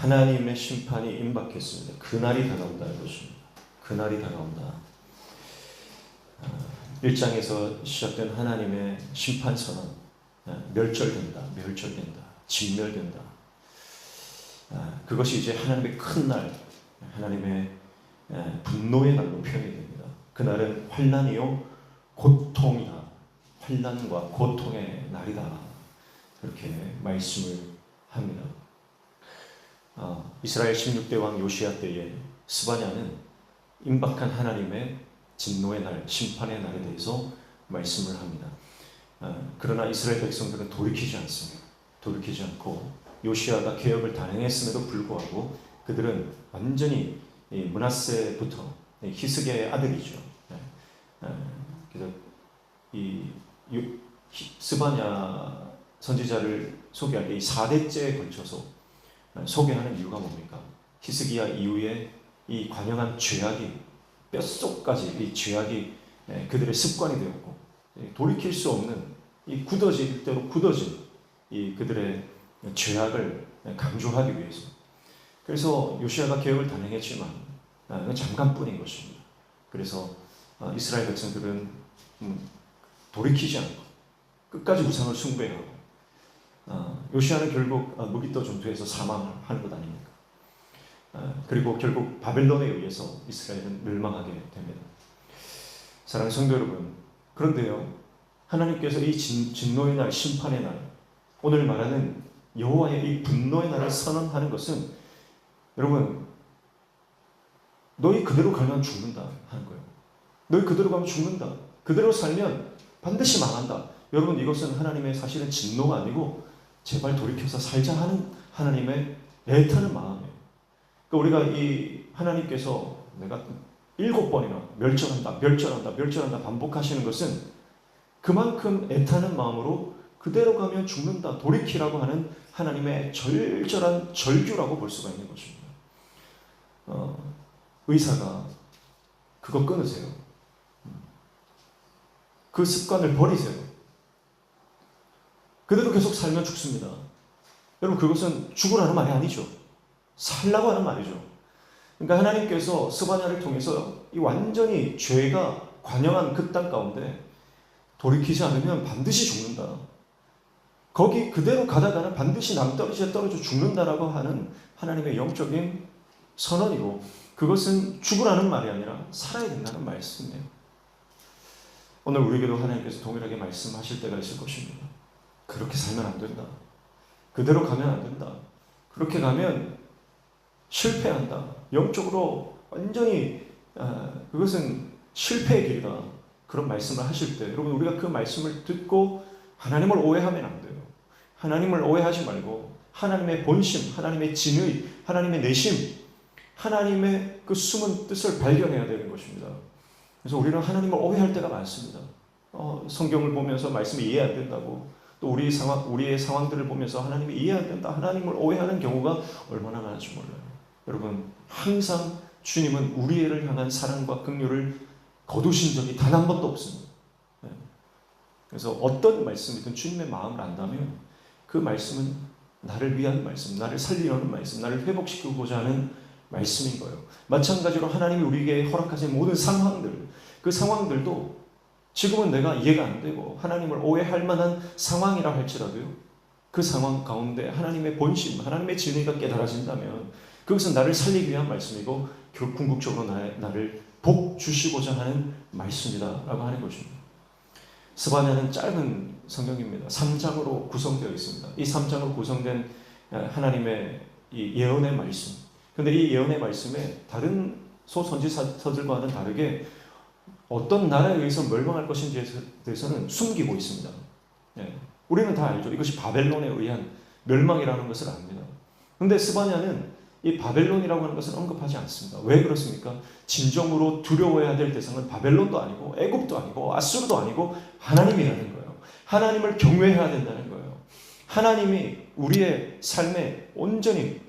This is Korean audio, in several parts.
하나님의 심판이 임박했습니다. 그날이 다가온다는 것입니다. 그날이 다가온다. 1장에서 시작된 하나님의 심판 선언 아, 멸절된다. 멸절된다. 진멸된다. 아, 그것이 이제 하나님의 큰 날, 하나님의 에, 분노의 날로 표현이 됩니다. 그날은 환란이요 고통이다. 환란과 고통의 날이다. 그렇게 말씀을 합니다. 아, 이스라엘 16대 왕 요시아 때에 스바냐는 임박한 하나님의 진노의 날, 심판의 날에 대해서 말씀을 합니다. 아, 그러나 이스라엘 백성들은 돌이키지 않습니다. 돌이키지 않고 요시아가 개혁을 단행했음에도 불구하고 그들은 완전히 이 문하세부터 이 히스기야의 아들이죠. 네. 아, 그래서 이 스바냐 선지자를 소개할 때 이 4대째에 걸쳐서 소개하는 이유가 뭡니까? 히스기야 이후에 이 관영한 죄악이 뼛속까지 이 죄악이 예, 그들의 습관이 되었고 예, 돌이킬 수 없는 이 굳어질 대로 굳어진 이 그들의 죄악을 강조하기 위해서 그래서 요시아가 개혁을 단행했지만 아, 잠깐뿐인 것입니다. 그래서 아, 이스라엘 백성들은 음, 돌이키지 않고 끝까지 우상을 숭배하고 아, 요시아는 결국 아, 무기떠 전투에서 사망하는 것 아닙니까? 아, 그리고 결국 바벨론에 의해서 이스라엘은 멸망하게 됩니다. 사랑하는 성도 여러분, 그런데요, 하나님께서 이 진, 진노의 날, 심판의 날, 오늘 말하는 여호와의 이 분노의 날을 선언하는 것은 여러분, 너희 그대로 가면 죽는다 하는 거예요. 너희 그대로 가면 죽는다. 그대로 살면 반드시 망한다. 여러분 이것은 하나님의 사실은 진노가 아니고 제발 돌이켜서 살자 하는 하나님의 애타는 마음이에요. 그러니까 우리가 이 하나님께서 내가 일곱 번이나 멸절한다, 멸절한다, 멸절한다 반복하시는 것은 그만큼 애타는 마음으로 그대로 가면 죽는다, 돌이키라고 하는 하나님의 절절한 절규라고 볼 수가 있는 것입니다. 어, 의사가 그거 끊으세요. 그 습관을 버리세요. 그대로 계속 살면 죽습니다. 여러분 그것은 죽으라는 말이 아니죠. 살라고 하는 말이죠. 그러니까 하나님께서 스바냐를 통해서 이 완전히 죄가 관영한 그 땅 가운데 돌이키지 않으면 반드시 죽는다. 거기 그대로 가다가는 반드시 남떨어져 떨어져 죽는다라고 하는 하나님의 영적인 선언이고 그것은 죽으라는 말이 아니라 살아야 된다는 말씀이에요. 오늘 우리에게도 하나님께서 동일하게 말씀하실 때가 있을 것입니다. 그렇게 살면 안 된다. 그대로 가면 안 된다. 그렇게 가면 실패한다. 영적으로 완전히 아, 그것은 실패의 길이다. 그런 말씀을 하실 때 여러분 우리가 그 말씀을 듣고 하나님을 오해하면 안 돼요. 하나님을 오해하지 말고 하나님의 본심, 하나님의 진의, 하나님의 내심, 하나님의 그 숨은 뜻을 발견해야 되는 것입니다. 그래서 우리는 하나님을 오해할 때가 많습니다. 어, 성경을 보면서 말씀이 이해 안 된다고 또 우리 상황, 우리의 상황들을 보면서 하나님이 이해 안 된다, 하나님을 오해하는 경우가 얼마나 많은지 몰라요. 여러분 항상 주님은 우리를 향한 사랑과 긍휼을 거두신 적이 단 한 번도 없습니다. 네. 그래서 어떤 말씀이든 주님의 마음을 안다면 그 말씀은 나를 위한 말씀, 나를 살리려는 말씀, 나를 회복시키고자 하는 말씀인 거예요. 마찬가지로 하나님이 우리에게 허락하신 모든 상황들, 그 상황들도 지금은 내가 이해가 안 되고 하나님을 오해할 만한 상황이라 할지라도요. 그 상황 가운데 하나님의 본심, 하나님의 진리가 깨달아진다면 그것은 나를 살리기 위한 말씀이고 결 궁극적으로 나, 나를 복 주시고자 하는 말씀이다 라고 하는 것입니다. 스바냐는 짧은 성경입니다. 3장으로 구성되어 있습니다. 이 3장으로 구성된 하나님의 이 예언의 말씀. 근데 이 예언의 말씀에 다른 소선지서들과는 다르게 어떤 나라에 의해서 멸망할 것인지에 대해서는 숨기고 있습니다. 예. 우리는 다 알죠. 이것이 바벨론에 의한 멸망이라는 것을 압니다. 근데 스바냐는 이 바벨론이라고 하는 것은 언급하지 않습니다. 왜 그렇습니까? 진정으로 두려워해야 될 대상은 바벨론도 아니고 애굽도 아니고 아수르도 아니고 하나님이라는 거예요. 하나님을 경외해야 된다는 거예요. 하나님이 우리의 삶에 온전히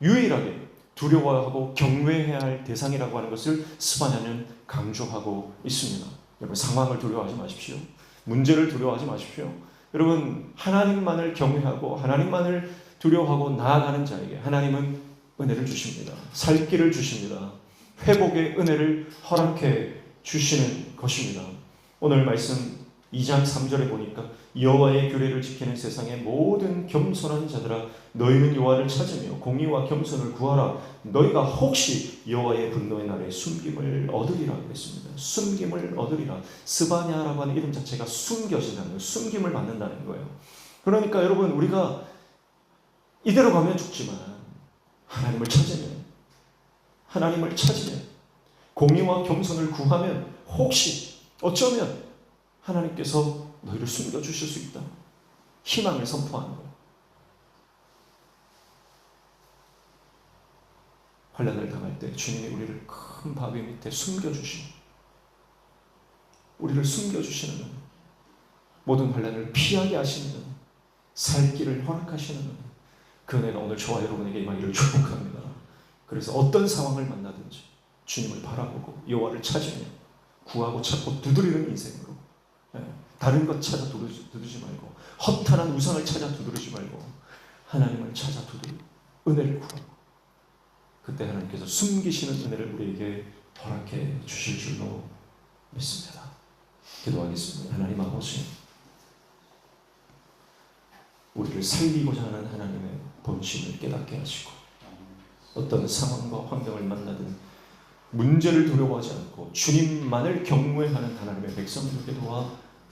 유일하게 두려워하고 경외해야 할 대상이라고 하는 것을 스바냐는 강조하고 있습니다. 여러분 상황을 두려워하지 마십시오. 문제를 두려워하지 마십시오. 여러분 하나님만을 경외하고 하나님만을 두려워하고 나아가는 자에게 하나님은 은혜를 주십니다. 살 길을 주십니다. 회복의 은혜를 허락해 주시는 것입니다. 오늘 말씀 2장 3절에 보니까 여호와의 규례를 지키는 세상의 모든 겸손한 자들아 너희는 여호와를 찾으며 공의와 겸손을 구하라 너희가 혹시 여호와의 분노의 날에 숨김을 얻으리라 그랬습니다. 숨김을 얻으리라. 스바냐라고 하는 이름 자체가 숨겨진다는. 숨김을 받는다는 거예요. 그러니까 여러분 우리가 이대로 가면 죽지만 하나님을 찾으면 하나님을 찾으면 공의와 겸손을 구하면 혹시 어쩌면 하나님께서 너희를 숨겨 주실 수 있다. 희망을 선포하는 거예요. 환란을 당할 때 주님이 우리를 큰 바위 밑에 숨겨 주시는 우리를 숨겨 주시는 은 모든 환란을 피하게 하시는 은 살 길을 허락하시는 은그 은혜가 오늘 저와 여러분에게 임하기를 축복합니다. 그래서 어떤 상황을 만나든지 주님을 바라보고 여호와를 찾으며 구하고 찾고 두드리는 인생으로 예, 다른 것 찾아 두드리지, 두드리지 말고 허탄한 우상을 찾아 두드리지 말고 하나님을 찾아 두드리 은혜를 구하고 그때 하나님께서 숨기시는 은혜를 우리에게 허락해 주실 줄로 믿습니다. 기도하겠습니다. 하나님 아버지 우리를 살리고자 하는 하나님의 본심을 깨닫게 하시고 어떤 상황과 환경을 만나든 문제를 두려워하지 않고 주님만을 경외하는 하나님의 백성들에게 도와